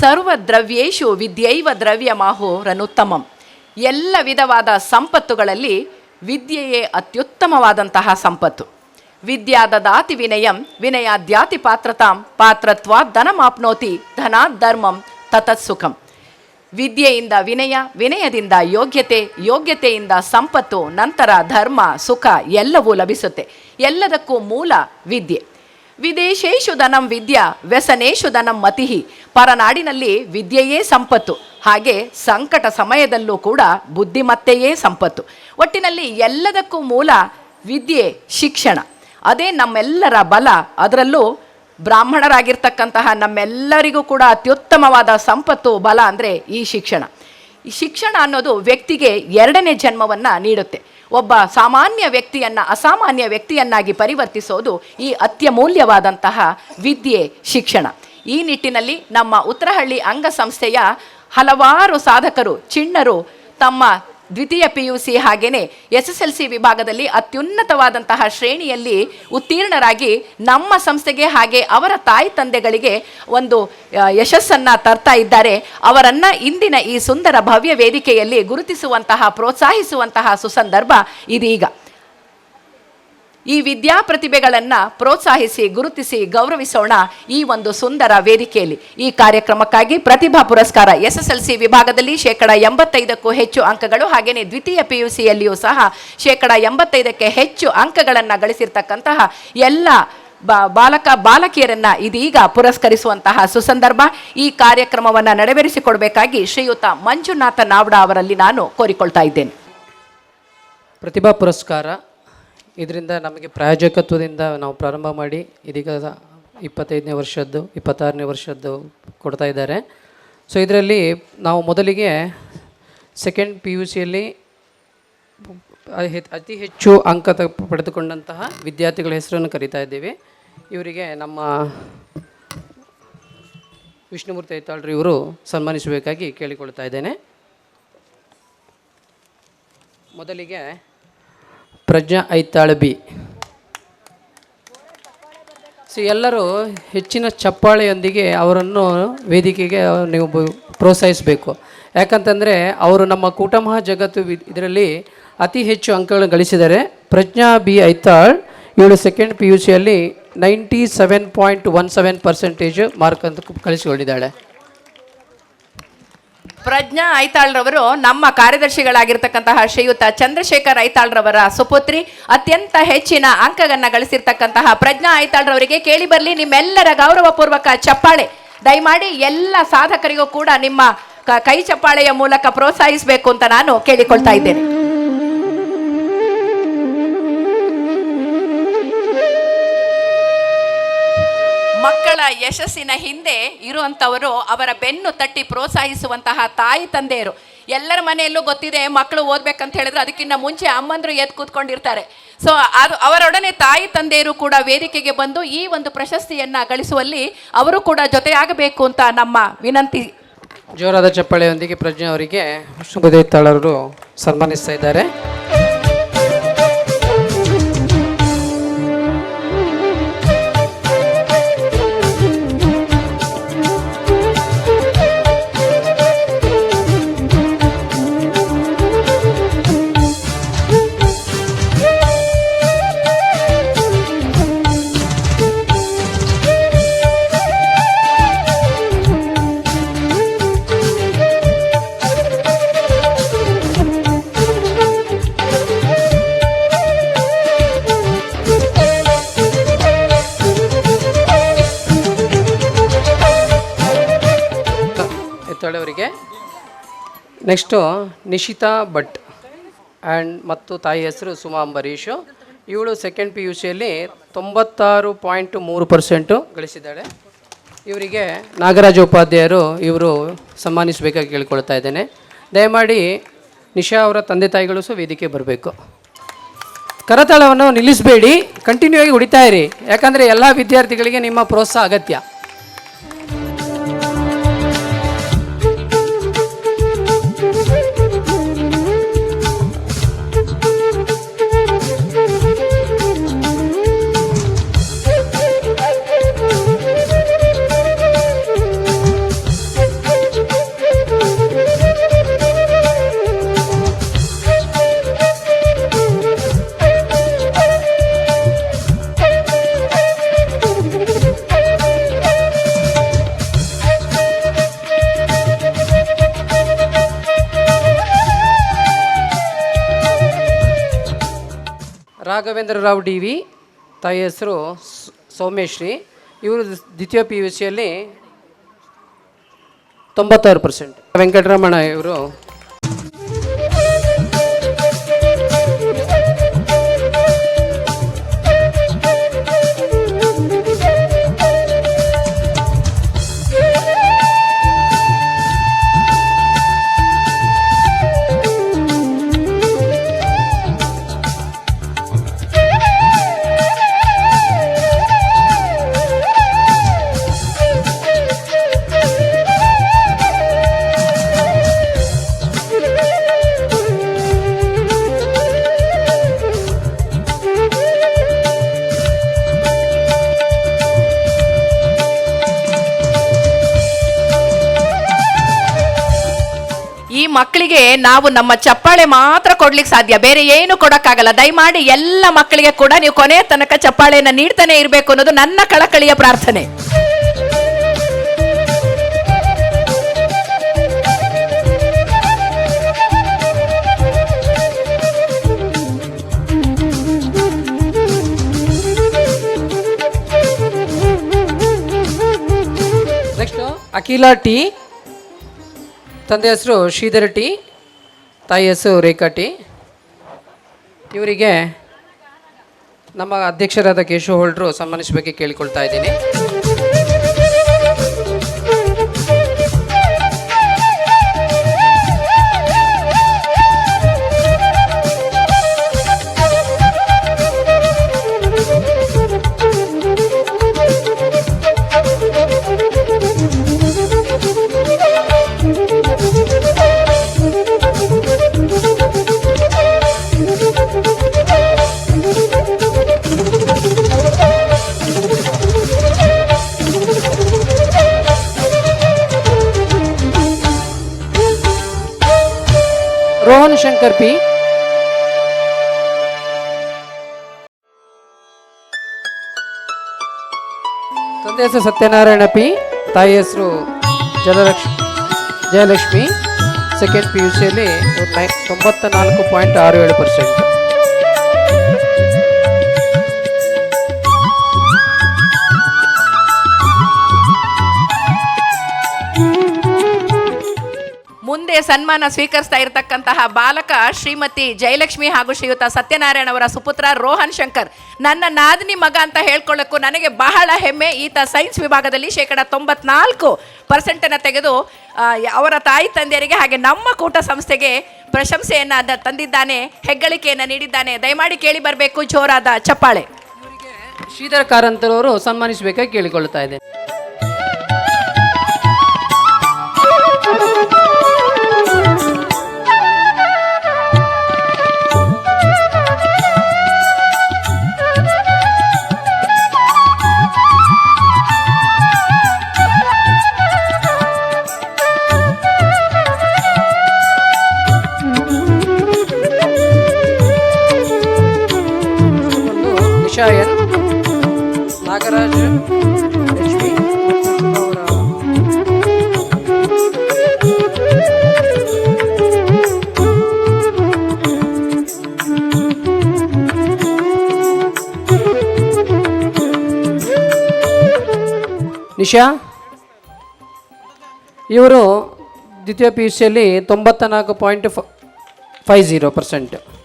ಸರ್ವದ್ರವ್ಯೇಶು ವಿದ್ಯೈವ ದ್ರವ್ಯ ರನುತ್ತಮಂ. ಎಲ್ಲ ವಿಧವಾದ ಸಂಪತ್ತುಗಳಲ್ಲಿ ವಿದ್ಯೆಯೇ ಅತ್ಯುತ್ತಮವಾದಂತಹ ಸಂಪತ್ತು. ವಿದ್ಯಾದದಾತಿ ವಿನಯಂ, ವಿನಯಾದ್ಯಾತಿ ಪಾತ್ರತಾಂ, ಪಾತ್ರತ್ವ ಧನಮಾಪ್ನೋತಿ ಧನಾತ್ ಧರ್ಮಂ ತತತ್ ಸುಖಂ ವಿದ್ಯೆಯಿಂದ ವಿನಯ, ವಿನಯದಿಂದ ಯೋಗ್ಯತೆ, ಯೋಗ್ಯತೆಯಿಂದ ಸಂಪತ್ತು, ನಂತರ ಧರ್ಮ, ಸುಖ ಎಲ್ಲವೂ ಲಭಿಸುತ್ತೆ. ಎಲ್ಲದಕ್ಕೂ ಮೂಲ ವಿದ್ಯೆ. ವಿದೇಶೇಶು ಧನಂ ವಿದ್ಯಾ, ವ್ಯಸನೇಶು ಧನಂ ಮತಿಹಿ. ಪರನಾಡಿನಲ್ಲಿ ವಿದ್ಯೆಯೇ ಸಂಪತ್ತು. ಹಾಗೆ ಸಂಕಟ ಸಮಯದಲ್ಲೂ ಕೂಡ ಬುದ್ಧಿಮತ್ತೆಯೇ ಸಂಪತ್ತು. ಒಟ್ಟಿನಲ್ಲಿ ಎಲ್ಲದಕ್ಕೂ ಮೂಲ ವಿದ್ಯೆ, ಶಿಕ್ಷಣ. ಅದೇ ನಮ್ಮೆಲ್ಲರ ಬಲ. ಅದರಲ್ಲೂ ಬ್ರಾಹ್ಮಣರಾಗಿರ್ತಕ್ಕಂತಹ ನಮ್ಮೆಲ್ಲರಿಗೂ ಕೂಡ ಅತ್ಯುತ್ತಮವಾದ ಸಂಪತ್ತು, ಬಲ ಅಂದರೆ ಈ ಶಿಕ್ಷಣ. ಶಿಕ್ಷಣ ಅನ್ನೋದು ವ್ಯಕ್ತಿಗೆ ಎರಡನೇ ಜನ್ಮವನ್ನು ನೀಡುತ್ತೆ. ಒಬ್ಬ ಸಾಮಾನ್ಯ ವ್ಯಕ್ತಿಯನ್ನು, ಅಸಾಮಾನ್ಯ ವ್ಯಕ್ತಿಯನ್ನಾಗಿ ಪರಿವರ್ತಿಸೋದು ಈ ಅತ್ಯಮೂಲ್ಯವಾದಂತಹ ವಿದ್ಯೆ, ಶಿಕ್ಷಣ. ಈ ನಿಟ್ಟಿನಲ್ಲಿ ನಮ್ಮ ಉತ್ತರಹಳ್ಳಿ ಅಂಗಸಂಸ್ಥೆಯ ಹಲವಾರು ಸಾಧಕರು, ಚಿಣ್ಣರು ತಮ್ಮ ದ್ವಿತೀಯ ಪಿ ಯು ಸಿ ಹಾಗೆಯೇ ಎಸ್ ಎಸ್ ಎಲ್ ಸಿ ವಿಭಾಗದಲ್ಲಿ ಅತ್ಯುನ್ನತವಾದಂತಹ ಶ್ರೇಣಿಯಲ್ಲಿ ಉತ್ತೀರ್ಣರಾಗಿ ನಮ್ಮ ಸಂಸ್ಥೆಗೆ ಹಾಗೆ ಅವರ ತಾಯಿ ತಂದೆಗಳಿಗೆ ಒಂದು ಯಶಸ್ಸನ್ನು ತರ್ತಾ ಇದ್ದಾರೆ. ಅವರನ್ನು ಇಂದಿನ ಈ ಸುಂದರ ಭವ್ಯ ವೇದಿಕೆಯಲ್ಲಿ ಗುರುತಿಸುವಂತಹ, ಪ್ರೋತ್ಸಾಹಿಸುವಂತಹ ಸುಸಂದರ್ಭ ಇದೀಗ. ಈ ವಿದ್ಯಾ ಪ್ರತಿಭೆಗಳನ್ನು ಪ್ರೋತ್ಸಾಹಿಸಿ, ಗುರುತಿಸಿ, ಗೌರವಿಸೋಣ ಈ ಒಂದು ಸುಂದರ ವೇದಿಕೆಯಲ್ಲಿ. ಈ ಕಾರ್ಯಕ್ರಮಕ್ಕಾಗಿ ಪ್ರತಿಭಾ ಪುರಸ್ಕಾರ ಎಸ್ ಎಸ್ ಎಲ್ ಸಿ ವಿಭಾಗದಲ್ಲಿ ಶೇಕಡ ಎಂಬತ್ತೈದಕ್ಕೂ ಹೆಚ್ಚು ಅಂಕಗಳು ಹಾಗೆಯೇ ದ್ವಿತೀಯ ಪಿ ಯು ಸಿಯಲ್ಲಿಯೂ ಸಹ ಶೇಕಡ ಎಂಬತ್ತೈದಕ್ಕೆ ಹೆಚ್ಚು ಅಂಕಗಳನ್ನು ಗಳಿಸಿರ್ತಕ್ಕಂತಹ ಎಲ್ಲ ಬಾ, ಬಾಲಕ, ಬಾಲಕಿಯರನ್ನ ಇದೀಗ ಪುರಸ್ಕರಿಸುವಂತಹ ಸುಸಂದರ್ಭ ಈ ಕಾರ್ಯಕ್ರಮವನ್ನು ನೆರವೇರಿಸಿಕೊಡಬೇಕಾಗಿ ಶ್ರೀಯುತ ಮಂಜುನಾಥ ನಾವ್ಡಾ ಅವರಲ್ಲಿ ನಾನು ಕೋರಿಕೊಳ್ತಾ ಇದ್ದೇನೆ. ಪ್ರತಿಭಾ ಪುರಸ್ಕಾರ ಇದರಿಂದ ನಮಗೆ ಪ್ರಾಯೋಜಕತ್ವದಿಂದ ನಾವು ಪ್ರಾರಂಭ ಮಾಡಿ ಇದೀಗ ಇಪ್ಪತ್ತೈದನೇ ವರ್ಷದ್ದು, ಇಪ್ಪತ್ತಾರನೇ ವರ್ಷದ್ದು ಕೊಡ್ತಾ ಇದ್ದಾರೆ. ಸೊ ಇದರಲ್ಲಿ ನಾವು ಮೊದಲಿಗೆ ಸೆಕೆಂಡ್ ಪಿ ಯು ಸಿಯಲ್ಲಿ ಅತಿ ಹೆಚ್ಚು ಅಂಕ ಪಡೆದುಕೊಂಡಂತಹ ವಿದ್ಯಾರ್ಥಿಗಳ ಹೆಸರನ್ನು ಕರಿತಾ ಇದ್ದೀವಿ. ಇವರಿಗೆ ನಮ್ಮ ವಿಷ್ಣುಮೂರ್ತಿ ಐತಾಳ್ರಿ ಇವರು ಸನ್ಮಾನಿಸಬೇಕಾಗಿ ಕೇಳಿಕೊಳ್ತಾ ಇದ್ದೇನೆ. ಮೊದಲಿಗೆ ಪ್ರಜ್ಞಾ ಐತಾಳ್ ಬಿ ಸೊ, ಎಲ್ಲರೂ ಹೆಚ್ಚಿನ ಚಪ್ಪಾಳೆಯೊಂದಿಗೆ ಅವರನ್ನು ವೇದಿಕೆಗೆ ನೀವು ಪ್ರೋತ್ಸಾಹಿಸಬೇಕು. ಯಾಕಂತಂದರೆ ಅವರು ನಮ್ಮ ಕೂಟಮಹ ಜಗತ್ತು ಇದರಲ್ಲಿ ಅತಿ ಹೆಚ್ಚು ಅಂಕಗಳನ್ನು ಗಳಿಸಿದ್ದಾರೆ. ಪ್ರಜ್ಞಾ ಬಿ ಐತಾಳ್, ಏಳು ಸೆಕೆಂಡ್ ಪಿ ಯು ಸಿಯಲ್ಲಿ ninety seven point one seven percentage mark ಅಂತ ಕಳಿಸಿಕೊಂಡಿದ್ದಾಳೆ. ಪ್ರಜ್ಞಾ ಐತಾಳ್ರವರು ನಮ್ಮ ಕಾರ್ಯದರ್ಶಿಗಳಾಗಿರ್ತಕ್ಕಂತಹ ಶ್ರೀಯುತ ಚಂದ್ರಶೇಖರ್ ಐತಾಳ್ರವರ ಸುಪುತ್ರಿ, ಅತ್ಯಂತ ಹೆಚ್ಚಿನ ಅಂಕಗಳನ್ನ ಗಳಿಸಿರ್ತಕ್ಕಂತಹ ಪ್ರಜ್ಞಾ ಐತಾಳ್ರವರಿಗೆ ಕೇಳಿ ಬರಲಿ ನಿಮ್ಮೆಲ್ಲರ ಗೌರವಪೂರ್ವಕ ಚಪ್ಪಾಳೆ. ದಯಮಾಡಿ ಎಲ್ಲ ಸಾಧಕರಿಗೂ ಕೂಡ ನಿಮ್ಮ ಕ- ಚಪ್ಪಾಳೆಯ ಮೂಲಕ ಪ್ರೋತ್ಸಾಹಿಸಬೇಕು ಅಂತ ನಾನು ಕೇಳಿಕೊಳ್ತಾ ಇದ್ದೇನೆ. ಮಕ್ಕಳ ಯಶಸ್ಸಿನ ಹಿಂದೆ ಇರುವಂಥವರು ಅವರ ಬೆನ್ನು ತಟ್ಟಿ ಪ್ರೋತ್ಸಾಹಿಸುವಂತಹ ತಾಯಿ ತಂದೆಯರು. ಎಲ್ಲರ ಮನೆಯಲ್ಲೂ ಗೊತ್ತಿದೆ ಮಕ್ಕಳು ಓದ್ಬೇಕಂತ ಹೇಳಿದ್ರೆ ಅದಕ್ಕಿಂತ ಮುಂಚೆ ಅಮ್ಮಂದರು ಎದ್ದು ಕೂತ್ಕೊಂಡಿರ್ತಾರೆ. ಸೊ ಅದು ಅವರೊಡನೆ ತಾಯಿ ತಂದೆಯರು ಕೂಡ ವೇದಿಕೆಗೆ ಬಂದು ಈ ಒಂದು ಪ್ರಶಸ್ತಿಯನ್ನ ಗಳಿಸುವಲ್ಲಿ ಅವರು ಕೂಡ ಜೊತೆಯಾಗಬೇಕು ಅಂತ ನಮ್ಮ ವಿನಂತಿ. ಜೋರಾದ ಚಪ್ಪಾಳೆಯೊಂದಿಗೆ ಪ್ರಜ್ಞೆ ಅವರಿಗೆ ವಿಷ್ಣುಬುಧೈತಾಳರು ಸನ್ಮಾನಿಸ್ತಾ ಇದ್ದಾರೆ. ನೆಕ್ಸ್ಟು ನಿಶಿತಾ ಭಟ್ ಆ್ಯಂಡ್ ಮತ್ತು ತಾಯಿ ಹೆಸರು ಸುಮಾ ಅಂಬರೀಷು. ಇವಳು ಸೆಕೆಂಡ್ ಪಿ ಯು ಸಿಯಲ್ಲಿ ತೊಂಬತ್ತಾರು ಪಾಯಿಂಟ್ ಮೂರು ಪರ್ಸೆಂಟು ಗಳಿಸಿದ್ದಾಳೆ. ಇವರಿಗೆ ನಾಗರಾಜ ಉಪಾಧ್ಯಾಯರು ಇವರು ಸನ್ಮಾನಿಸಬೇಕಾಗಿ ಕೇಳ್ಕೊಳ್ತಾ ಇದ್ದೇನೆ. ದಯಮಾಡಿ ನಿಶಾ ಅವರ ತಂದೆ ತಾಯಿಗಳು ಸಹ ವೇದಿಕೆ ಬರಬೇಕು. ಕರತಾಳವನ್ನು ನಿಲ್ಲಿಸಬೇಡಿ ಕಂಟಿನ್ಯೂ ಆಗಿ ಹೊಡಿತಾ ಇರಿ. ಯಾಕಂದರೆ ಎಲ್ಲ ವಿದ್ಯಾರ್ಥಿಗಳಿಗೆ ನಿಮ್ಮ ಪ್ರೋತ್ಸಾಹ ಅಗತ್ಯ. ರಾಘವೇಂದ್ರ ರಾವ್ ಡಿ ವಿ, ತಾಯಿ ಹೆಸರು ಸೌಮ್ಯಶ್ರೀ. ಇವರು ದ್ವಿತೀಯ ಪಿ ಯು ಸಿಯಲ್ಲಿ ತೊಂಬತ್ತಾರು ಪರ್ಸೆಂಟ್ ವೆಂಕಟರಮಣ ಇವರು ನಾವು ನಮ್ಮ ಚಪ್ಪಾಳೆ ಮಾತ್ರ ಕೊಡ್ಲಿಕ್ಕೆ ಸಾಧ್ಯ. ಬೇರೆ ಏನು ಕೊಡಕ್ಕಾಗಲ್ಲ. ದಯಮಾಡಿ ಎಲ್ಲ ಮಕ್ಕಳಿಗೆ ಕೂಡ ನೀವು ಕೊನೆ ತನಕ ಚಪ್ಪಾಳೆಯನ್ನ ನೀಡ್ತಾನೆ ಇರಬೇಕು ಅನ್ನೋದು ನನ್ನ ಕಳಕಳಿಯ ಪ್ರಾರ್ಥನೆ. ಅಖಿಲಾ ಟಿ ತಂದೆ ಹೆಸರು ಶ್ರೀಧರ ಟಿ ತಾಯಿ ಹೆಸರು ರೇಖಾಟಿ. ಇವರಿಗೆ ನಮ್ಮ ಅಧ್ಯಕ್ಷರಾದ ಕೇಶವ ಹೋಲ್ಡ್ರು ಸನ್ಮಾನಿಸಬೇಕು ಕೇಳಿಕೊಳ್ತಾ ಇದ್ದೀನಿ. ತಂದೆ ಹೆಸರು ಸತ್ಯನಾರಾಯಣ ಪಿ ತಾಯಿ ಹೆಸರು ಜಲಲಕ್ಷ್ ಜಯಲಕ್ಷ್ಮಿ ಸೆಕೆಂಡ್ ಪಿ ಯು ಸಿಯಲ್ಲಿ ನೈ ತೊಂಬತ್ತ ನಾಲ್ಕು ಪಾಯಿಂಟ್ ಆರು ಏಳು ಪರ್ಸೆಂಟ್ ಮುಂದೆ ಸನ್ಮಾನ ಸ್ವೀಕರಿಸ್ತಾ ಇರತಕ್ಕಂತಹ ಬಾಲಕ ಶ್ರೀಮತಿ ಜಯಲಕ್ಷ್ಮಿ ಹಾಗೂ ಶ್ರೀಯುತ ಸತ್ಯನಾರಾಯಣ ಅವರ ಸುಪುತ್ರ ರೋಹನ್ ಶಂಕರ್. ನನ್ನ ನಾದಿನಿ ಮಗ ಅಂತ ಹೇಳ್ಕೊಳ್ಳೋಕ್ಕೂ ನನಗೆ ಬಹಳ ಹೆಮ್ಮೆ. ಈತ ಸೈನ್ಸ್ ವಿಭಾಗದಲ್ಲಿ ಶೇಕಡ ತೊಂಬತ್ನಾಲ್ಕು ಪರ್ಸೆಂಟನ್ನು ತೆಗೆದು ಅವರ ತಾಯಿ ತಂದೆಯರಿಗೆ ಹಾಗೆ ನಮ್ಮ ಕೂಟ ಸಂಸ್ಥೆಗೆ ಪ್ರಶಂಸೆಯನ್ನು ತಂದಿದ್ದಾನೆ, ಹೆಗ್ಗಳಿಕೆಯನ್ನು ನೀಡಿದ್ದಾನೆ. ದಯಮಾಡಿ ಕೇಳಿ ಬರಬೇಕು. ಜೋರಾದ ಚಪ್ಪಾಳೆ. ಶ್ರೀಧರ ಕಾರಂತರವರು ಸನ್ಮಾನಿಸಬೇಕಾಗಿ ಕೇಳಿಕೊಳ್ಳುತ್ತಾ ಇದ್ದೇನೆ. ನಿಶಾ? ಇವರು ದ್ವಿತೀಯ ಪಿ ಯು ಸಿಯಲ್ಲಿ ತೊಂಬತ್ತ ನಾಲ್ಕು ಪಾಯಿಂಟ್ ಫೈವ್ ಝೀರೋ ಪರ್ಸೆಂಟ್.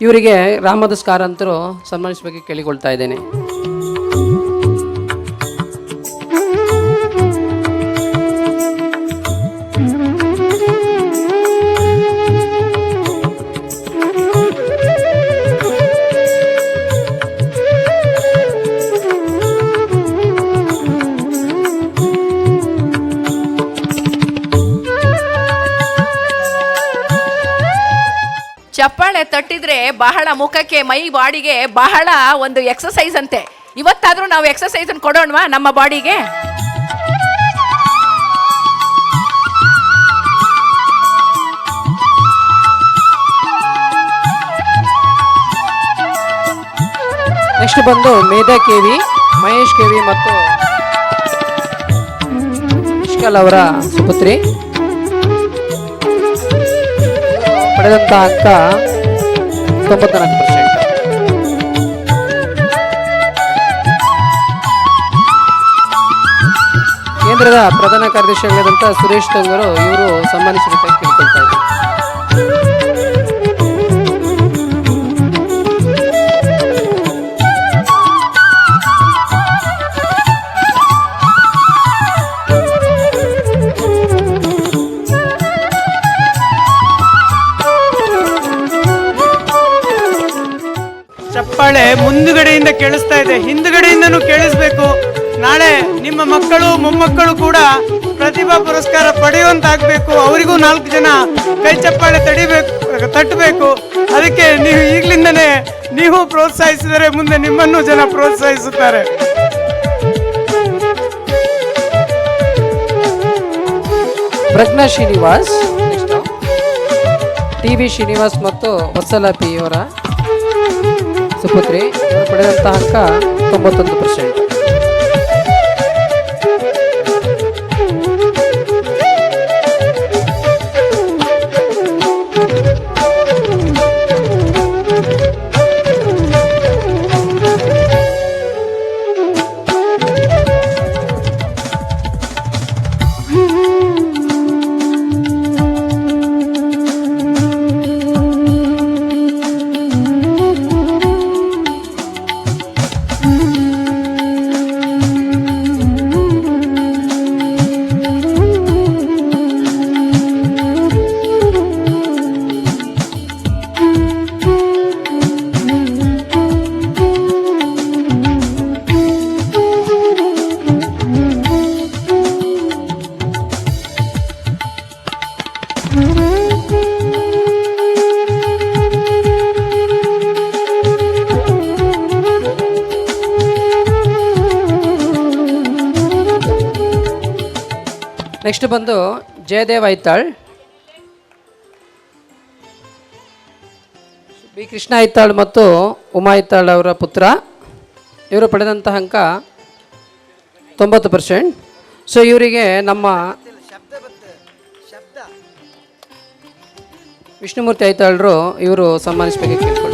ಇವರಿಗೆ ರಾಮದಸ್ಕಾರ ಅಂತರೂ ಸನ್ಮಾನಿಸಬೇಕು ಕೇಳಿಕೊಳ್ತಾ ಇದ್ದೇನೆ. ತಟ್ಟಿದ್ರೆ ಬಹಳ ಮುಖಕ್ಕೆ, ಮೈ ಬಾಡಿಗೆ ಬಹಳ ಒಂದು ಎಕ್ಸಸೈಸ್ ಅಂತೆ. ಇವತ್ತಾದ್ರೂ ನಾವು ಎಕ್ಸಸೈಸ್ ಕೊಡೋಣವಾ ನಮ್ಮ ಬಾಡಿಗೆ? ನೆಕ್ಸ್ಟ್ ಬಂದು ಮೇಧಾ ಕೆವಿ ಮಹೇಶ್ ಕೆವಿ ಮತ್ತು ನಿಷ್ಕಲ್ ಅವರ ಸುಪುತ್ರಿ. ಪಡೆದಂತ ಅಂಕ ಪರ್ಸೆಂಟ್ ಕೇಂದ್ರದ ಪ್ರಧಾನ ಕಾರ್ಯದರ್ಶಿಯಾಗಿದ್ದಂಥ ಸುರೇಶ್ ತಂಗರು ಇವರು ಸನ್ಮಾನಿಸಿರುತ್ತಾರೆ ಚಪ್ಪಾಳೆ ಮುಂದುಗಡೆಯಿಂದ ಕೇಳಿಸ್ತಾ ಇದೆ. ಹಿಂದುಗಡೆಯಿಂದನೂ ಕೇಳಿಸ್ಬೇಕು. ನಾಳೆ ನಿಮ್ಮ ಮಕ್ಕಳು, ಮೊಮ್ಮಕ್ಕಳು ಕೂಡ ಪ್ರತಿಭಾ ಪುರಸ್ಕಾರ ಪಡೆಯುವಂತಾಗಬೇಕು. ಅವರಿಗೂ ನಾಲ್ಕು ಜನ ಕೈ ಚಪ್ಪಾಳೆ ತಡಿಬೇಕು, ತಟ್ಟಬೇಕು. ಅದಕ್ಕೆ ನೀವು ಈಗಲಿಂದನೇ ನೀವು ಪ್ರೋತ್ಸಾಹಿಸಿದರೆ ಮುಂದೆ ನಿಮ್ಮನ್ನು ಜನ ಪ್ರೋತ್ಸಾಹಿಸುತ್ತಾರೆ. ಪ್ರಜ್ಞಾ ಶ್ರೀನಿವಾಸ್ ಟಿ ವಿ ಶ್ರೀನಿವಾಸ್ ಮತ್ತು ವತ್ಸಲ ಸುಪುತ್ರಿ ಪಡೆದಂಥ ಅಂಕ ತೊಂಬತ್ತೊಂದು ಪರ್ಸೆಂಟ್ ನೆಕ್ಸ್ಟ್ ಬಂದು ಜಯದೇವ್ ಐತಾಳ್. ಬಿ ಕೃಷ್ಣ ಐತಾಳ್ ಮತ್ತು ಉಮಾ ಐತಾಳ್ ಅವರ ಪುತ್ರ. ಇವರು ಪಡೆದಂತಹ ಅಂಕ ತೊಂಬತ್ತು ಪರ್ಸೆಂಟ್. ಸೊ ಇವರಿಗೆ ನಮ್ಮ ವಿಷ್ಣುಮೂರ್ತಿ ಐತಾಳ್ರು ಇವರು ಸನ್ಮಾನಿಸಬೇಕು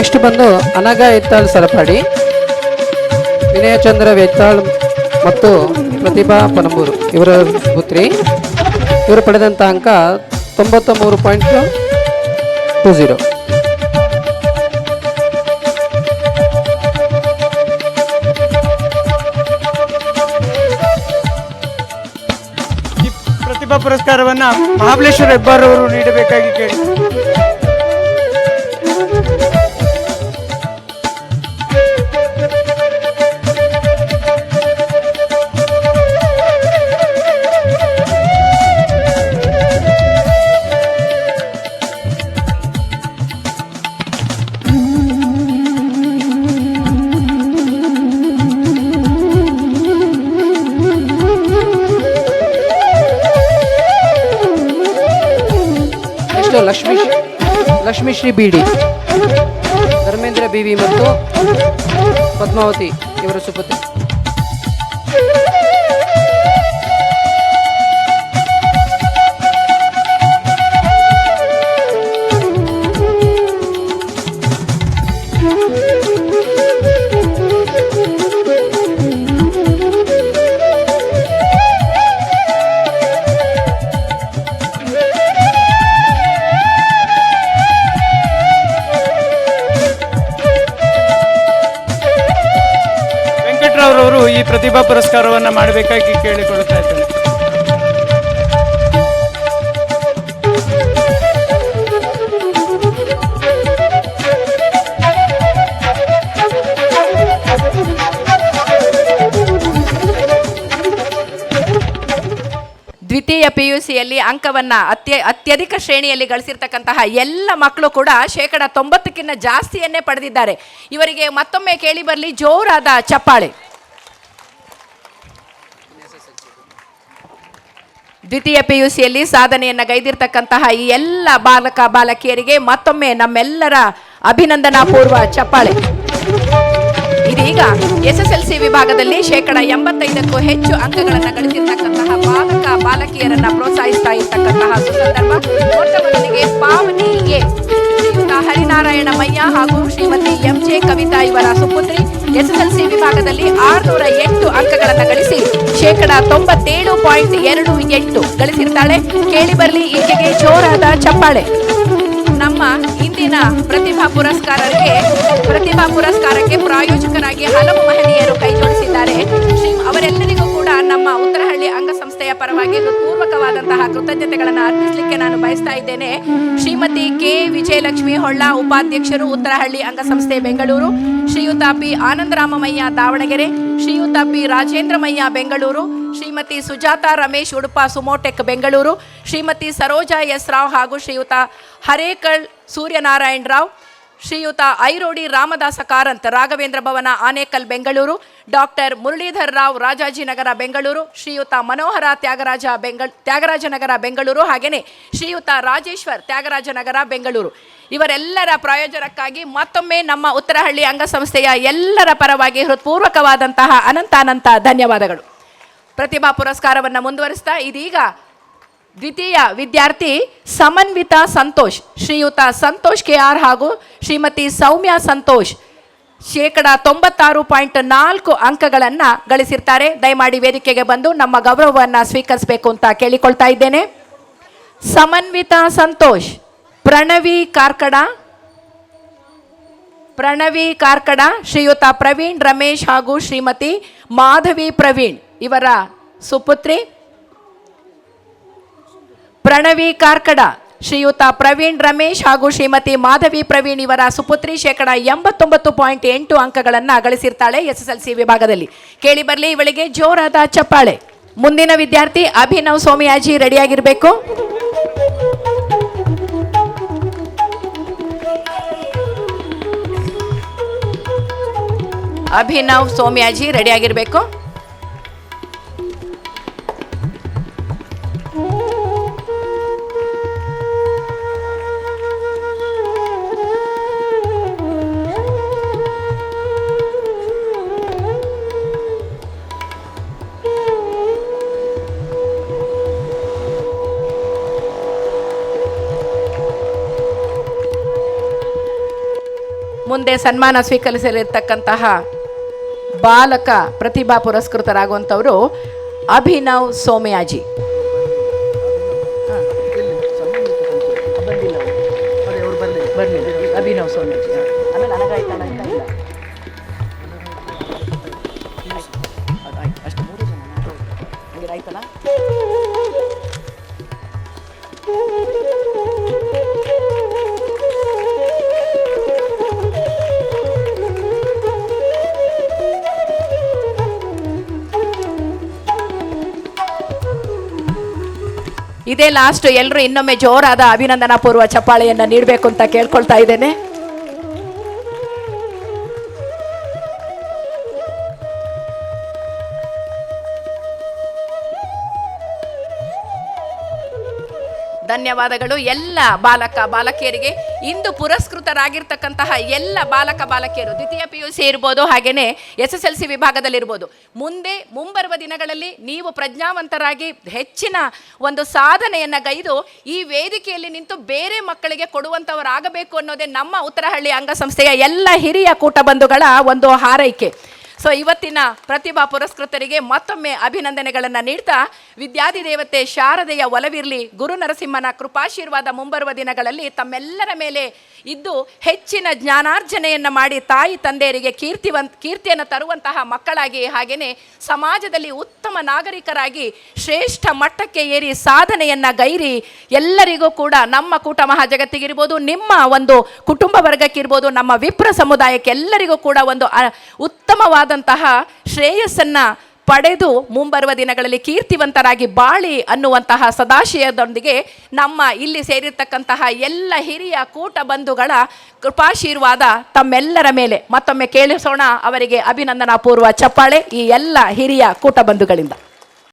ನೆಕ್ಸ್ಟ್ ಬಂದು ಅನಗ ಎತ್ತಾಳ್ ಸರಪಾಡಿ ವಿನಯಚಂದ್ರ ವೆತ್ತಾಳ್ ಮತ್ತು ಪ್ರತಿಭಾ ಪನಂಬೂರು. ಇವರ ಪುತ್ರಿ. ಇವರು ಪಡೆದಂಥ ಅಂಕ ತೊಂಬತ್ತ ಮೂರು ಪಾಯಿಂಟ್ ಟು ಝೀರೋ. ಪ್ರತಿಭಾ ಪುರಸ್ಕಾರವನ್ನು ಮಹಾಬಲೇಶ್ವರ ಹೆಬ್ಬಾರ್ ಅವರು ನೀಡಬೇಕಾಗಿ ಕೇಳಿ. ಲಕ್ಷ್ಮೀ ಲಕ್ಷ್ಮೀಶ್ರೀ ಬಿಡಿ ಧರ್ಮೇಂದ್ರ ಬಿ ವಿ ಮತ್ತು ಪದ್ಮಾವತಿ ಇವರ ಸುಪುತ್ರಿ. ಪ್ರತಿಭಾ ಪುರಸ್ಕಾರವನ್ನ ಮಾಡಬೇಕಾಗಿ ಕೇಳಿಕೊಳ್ಳುತ್ತಾ ಇದ್ದೇನೆ. ದ್ವಿತೀಯ ಪಿ ಯು ಸಿಯಲ್ಲಿ ಅಂಕವನ್ನು ಅತ್ಯ, ಅತ್ಯಧಿಕ ಶ್ರೇಣಿಯಲ್ಲಿ ಗಳಿಸಿರ್ತಕ್ಕಂತಹ ಎಲ್ಲ ಮಕ್ಕಳು ಕೂಡ ಶೇಕಡ ತೊಂಬತ್ತಕ್ಕಿಂತ ಜಾಸ್ತಿಯನ್ನೇ ಪಡೆದಿದ್ದಾರೆ. ಇವರಿಗೆ ಮತ್ತೊಮ್ಮೆ ಕೇಳಿ ಬರಲಿ ಜೋರಾದ ಚಪ್ಪಾಳೆ. ದ್ವಿತೀಯ ಪಿ ಯು ಸಿಯಲ್ಲಿ ಸಾಧನೆಯನ್ನು ಗೈದಿರ್ತಕ್ಕಂತಹ ಈ ಎಲ್ಲ ಬಾಲಕ ಬಾಲಕಿಯರಿಗೆ ಮತ್ತೊಮ್ಮೆ ನಮ್ಮೆಲ್ಲರ ಅಭಿನಂದನಾ ಪೂರ್ವ ಚಪ್ಪಾಳೆ. ಇದೀಗ ಎಸ್ ಎಸ್ ಎಲ್ ಸಿ ವಿಭಾಗದಲ್ಲಿ ಶೇಕಡ ಎಂಬತ್ತೈದಕ್ಕೂ ಹೆಚ್ಚು ಅಂಕಗಳನ್ನು ಗಳಿಸಿರ್ತಕ್ಕಂತಹ ಬಾಲಕ ಬಾಲಕಿಯರನ್ನ ಪ್ರೋತ್ಸಾಹಿಸ್ತಾ ಇರ್ತಕ್ಕಂತಹ ಸುಸಂದರ್ಭ. ಮೊದಲಿಗೆ ಪಾವನಿ ಎ. ಹರಿನಾರಾಯಣ ಮಯ್ಯ ಹಾಗೂ ಶ್ರೀಮತಿ ಎಂ ಜೆ ಕವಿತಾ ಇವರ ಸುಪುತ್ರಿ. ಎಸ್ಎಸ್ಎಲ್ಸಿ ವಿಭಾಗದಲ್ಲಿ ಆರುನೂರ ಎಂಟು ಅಂಕಗಳನ್ನು ಗಳಿಸಿ ಶೇಕಡ ತೊಂಬತ್ತೇಳು ಪಾಯಿಂಟ್ ಎರಡು ಎಂಟು ಗಳಿಸಿರ್ತಾಳೆ. ಕೇಳಿ ಬರಲಿ ಈಕೆಗೆ ಜೋರಾದ ಚಪ್ಪಾಳೆ. ನಮ್ಮ ಇಂದಿನ ಪ್ರತಿಭಾ ಪುರಸ್ಕಾರಕ್ಕೆ ಪ್ರತಿಭಾ ಪುರಸ್ಕಾರಕ್ಕೆ ಪ್ರಾಯೋಜಕರಾಗಿ ಹಲವು ಮಹಿಳೆಯರು ಕೈ ಜೋಡಿಸಿದ್ದಾರೆ. ಅವರೆಲ್ಲರಿಗೂ ಕೂಡ ನಮ್ಮ ಉತ್ತರಹಳ್ಳಿ ಅಂಗಸಂಸ್ಥೆಯ ಪರವಾಗಿ ಪೂರ್ವಕವಾದಂತಹ ಕೃತಜ್ಞತೆಗಳನ್ನು ಅರ್ಪಿಸಲಿಕ್ಕೆ ನಾನು ಬಯಸ್ತಾ ಇದ್ದೇನೆ. ಶ್ರೀಮತಿ ಕೆ. ವಿಜಯಲಕ್ಷ್ಮಿ ಹೊಳ್ಳ ಉಪಾಧ್ಯಕ್ಷರು ಉತ್ತರಹಳ್ಳಿ ಅಂಗಸಂಸ್ಥೆ, ಬೆಂಗಳೂರು. ಶ್ರೀಯುತ P. Anandaramaiah Davanagere. Shriyuta P. Rajendramaiah, Bengaluru. Shrimati Sujata Ramesh Udupa, Sumotech, Bengaluru. Shrimati Saroja S Rao ಹಾಗೂ ಶ್ರೀಯುತ ಹರೇಕಳ್ ಸೂರ್ಯನಾರಾಯಣ್ ರಾವ್. ಶ್ರೀಯುತ ಐರೋಡಿ ರಾಮದಾಸ ಕಾರಂತ್, ರಾಘವೇಂದ್ರ ಭವನ ಆನೇಕಲ್, ಬೆಂಗಳೂರು. ಡಾಕ್ಟರ್ ಮುರಳೀಧರ್ ರಾವ್ ರಾಜಾಜಿನಗರ ಬೆಂಗಳೂರು. ಶ್ರೀಯುತ ಮನೋಹರ ತ್ಯಾಗರಾಜ, ಬೆಂಗಳ ತ್ಯಾಗರಾಜನಗರ ಬೆಂಗಳೂರು. ಹಾಗೆಯೇ ಶ್ರೀಯುತ ರಾಜೇಶ್ವರ್ ತ್ಯಾಗರಾಜನಗರ ಬೆಂಗಳೂರು. ಇವರೆಲ್ಲರ ಪ್ರಯೋಜನಕ್ಕಾಗಿ ಮತ್ತೊಮ್ಮೆ ನಮ್ಮ ಉತ್ತರಹಳ್ಳಿ ಅಂಗಸಂಸ್ಥೆಯ ಎಲ್ಲರ ಪರವಾಗಿ ಹೃತ್ಪೂರ್ವಕವಾದಂತಹ ಅನಂತಾನಂತ ಧನ್ಯವಾದಗಳು. ಪ್ರತಿಭಾ ಪುರಸ್ಕಾರವನ್ನು ಮುಂದುವರಿಸ್ತಾ ಇದೀಗ ದ್ವಿತೀಯ ವಿದ್ಯಾರ್ಥಿ ಸಮನ್ವಿತ ಸಂತೋಷ್, ಶ್ರೀಯುತ ಸಂತೋಷ್ ಕೆ ಆರ್ ಹಾಗೂ ಶ್ರೀಮತಿ ಸೌಮ್ಯ ಸಂತೋಷ್ ಶೇಕಡ ತೊಂಬತ್ತಾರು ಪಾಯಿಂಟ್ ನಾಲ್ಕು ಅಂಕಗಳನ್ನು ಗಳಿಸಿರ್ತಾರೆ. ದಯಮಾಡಿ ವೇದಿಕೆಗೆ ಬಂದು ನಮ್ಮ ಗೌರವವನ್ನು ಸ್ವೀಕರಿಸಬೇಕು ಅಂತ ಕೇಳಿಕೊಳ್ತಾ ಇದ್ದೇನೆ. ಸಮನ್ವಿತ ಸಂತೋಷ್, ಪ್ರಣವಿ ಕಾರ್ಕಡ ಪ್ರಣವಿ ಕಾರ್ಕಡ, ಶ್ರೀಯುತ ಪ್ರವೀಣ್, ರಮೇಶ್ ಹಾಗೂ ಶ್ರೀಮತಿ ಮಾಧವಿ ಪ್ರವೀಣ್ ಇವರ ಸುಪುತ್ರಿ. ಪ್ರಣವಿ ಕಾರ್ಕಡ ಶ್ರೀಯುತ ಪ್ರವೀಣ್ ರಮೇಶ್ ಹಾಗೂ ಶ್ರೀಮತಿ ಮಾಧವಿ ಪ್ರವೀಣ್ ಇವರ ಸುಪುತ್ರಿ ಶೇಕಡ ಎಂಬತ್ತೊಂಬತ್ತು ಪಾಯಿಂಟ್ ಎಂಟು ಅಂಕಗಳನ್ನು ಗಳಿಸಿರ್ತಾಳೆ ಎಸ್ ಎಸ್ ವಿಭಾಗದಲ್ಲಿ. ಕೇಳಿ ಬರಲಿ, ಇವಳಿಗೆ ಜೋರಾದ ಚಪ್ಪಾಳೆ. ಮುಂದಿನ ವಿದ್ಯಾರ್ಥಿ ಅಭಿನವ್ ಸೋಮಿಯಾಜಿ ರೆಡಿಯಾಗಿರಬೇಕು. ಅಭಿನವ್ ಸೋಮಿಯಾಜಿ ರೆಡಿಯಾಗಿರಬೇಕು. ಮುಂದೆ ಸನ್ಮಾನ ಸ್ವೀಕರಿಸಲಿರ್ತಕ್ಕಂತಹ ಬಾಲಕ ಪ್ರತಿಭಾ ಪುರಸ್ಕೃತರಾಗುವಂಥವರು ಅಭಿನವ್ ಸೋಮಯಾಜಿ. ಅಭಿನವ್ ಸೋಮಯಾಜಿ. ಇದೇ ಲಾಸ್ಟ್ ಎಲ್ಲರೂ ಇನ್ನೊಮ್ಮೆ ಜೋರಾದ ಅಭಿನಂದನಾ ಪೂರ್ವ ಚಪ್ಪಾಳೆಯನ್ನ ನೀಡಬೇಕು ಅಂತ ಕೇಳ್ಕೊಳ್ತಾ ಇದ್ದೇನೆ. ಧನ್ಯವಾದಗಳು ಎಲ್ಲ ಬಾಲಕ, ಬಾಲಕಿಯರಿಗೆ. ಇಂದು ಪುರಸ್ಕೃತರಾಗಿರ್ತಕ್ಕಂತಹ ಎಲ್ಲ ಬಾಲಕ ಬಾಲಕಿಯರು, ದ್ವಿತೀಯ ಪಿ ಯು ಸಿ ಇರ್ಬೋದು ಹಾಗೆಯೇ ಎಸ್ ಎಸ್ ಎಲ್ ಸಿ ವಿಭಾಗದಲ್ಲಿರ್ಬೋದು. ಮುಂದೆ ಮುಂಬರುವ ದಿನಗಳಲ್ಲಿ ನೀವು ಪ್ರಜ್ಞಾವಂತರಾಗಿ ಹೆಚ್ಚಿನ ಒಂದು ಸಾಧನೆಯನ್ನು ಗೈದು ಈ ವೇದಿಕೆಯಲ್ಲಿ ನಿಂತು ಬೇರೆ ಮಕ್ಕಳಿಗೆ ಕೊಡುವಂಥವರಾಗಬೇಕು ಅನ್ನೋದೇ ನಮ್ಮ ಉತ್ತರಹಳ್ಳಿ ಅಂಗಸಂಸ್ಥೆಯ ಎಲ್ಲ ಹಿರಿಯ ಕೂಟ ಬಂಧುಗಳ ಒಂದು ಹಾರೈಕೆ. ಸೊ ಇವತ್ತಿನ ಪ್ರತಿಭಾ ಪುರಸ್ಕೃತರಿಗೆ ಮತ್ತೊಮ್ಮೆ ಅಭಿನಂದನೆಗಳನ್ನು ನೀಡ್ತಾ, ವಿದ್ಯಾಧಿ ದೇವತೆ ಶಾರದೆಯ ಒಲವಿರಲಿ, ಗುರು ನರಸಿಂಹನ ಕೃಪಾಶೀರ್ವಾದ ಮುಂಬರುವ ದಿನಗಳಲ್ಲಿ ತಮ್ಮೆಲ್ಲರ ಮೇಲೆ ಇದ್ದು ಹೆಚ್ಚಿನ ಜ್ಞಾನಾರ್ಜನೆಯನ್ನು ಮಾಡಿ ತಾಯಿ ತಂದೆಯರಿಗೆ ಕೀರ್ತಿವಂತ, ಕೀರ್ತಿಯನ್ನು ತರುವಂತಹ ಮಕ್ಕಳಾಗಿ ಹಾಗೆಯೇ ಸಮಾಜದಲ್ಲಿ ಉತ್ತಮ ನಾಗರಿಕರಾಗಿ ಶ್ರೇಷ್ಠ ಮಟ್ಟಕ್ಕೆ ಏರಿ ಸಾಧನೆಯನ್ನು ಗೈರಿ ಎಲ್ಲರಿಗೂ ಕೂಡ ನಮ್ಮ ಕೂಟ ಮಹಾಜಗತ್ತಿಗಿರ್ಬೋದು ನಿಮ್ಮ ಒಂದು ಕುಟುಂಬ ವರ್ಗಕ್ಕಿರ್ಬೋದು ನಮ್ಮ ವಿಪ್ರ ಸಮುದಾಯಕ್ಕೆ ಎಲ್ಲರಿಗೂ ಕೂಡ ಒಂದು ಉತ್ತಮವಾದಂತಹ ಶ್ರೇಯಸ್ಸನ್ನು ಪಡೆದು ಮುಂಬರುವ ದಿನಗಳಲ್ಲಿ ಕೀರ್ತಿವಂತರಾಗಿ ಬಾಳಿ ಅನ್ನುವಂತಹ ಸದಾಶಯದೊಂದಿಗೆ ನಮ್ಮ ಇಲ್ಲಿ ಸೇರಿರ್ತಕ್ಕಂತಹ ಎಲ್ಲ ಹಿರಿಯ ಕೂಟ ಬಂಧುಗಳ ಕೃಪಾಶೀರ್ವಾದ ತಮ್ಮೆಲ್ಲರ ಮೇಲೆ ಮತ್ತೊಮ್ಮೆ ಕೇಳಿಸೋಣ ಅವರಿಗೆ ಅಭಿನಂದನಾ ಪೂರ್ವ ಚಪ್ಪಾಳೆ ಈ ಎಲ್ಲ ಹಿರಿಯ ಕೂಟ ಬಂಧುಗಳಿಂದ.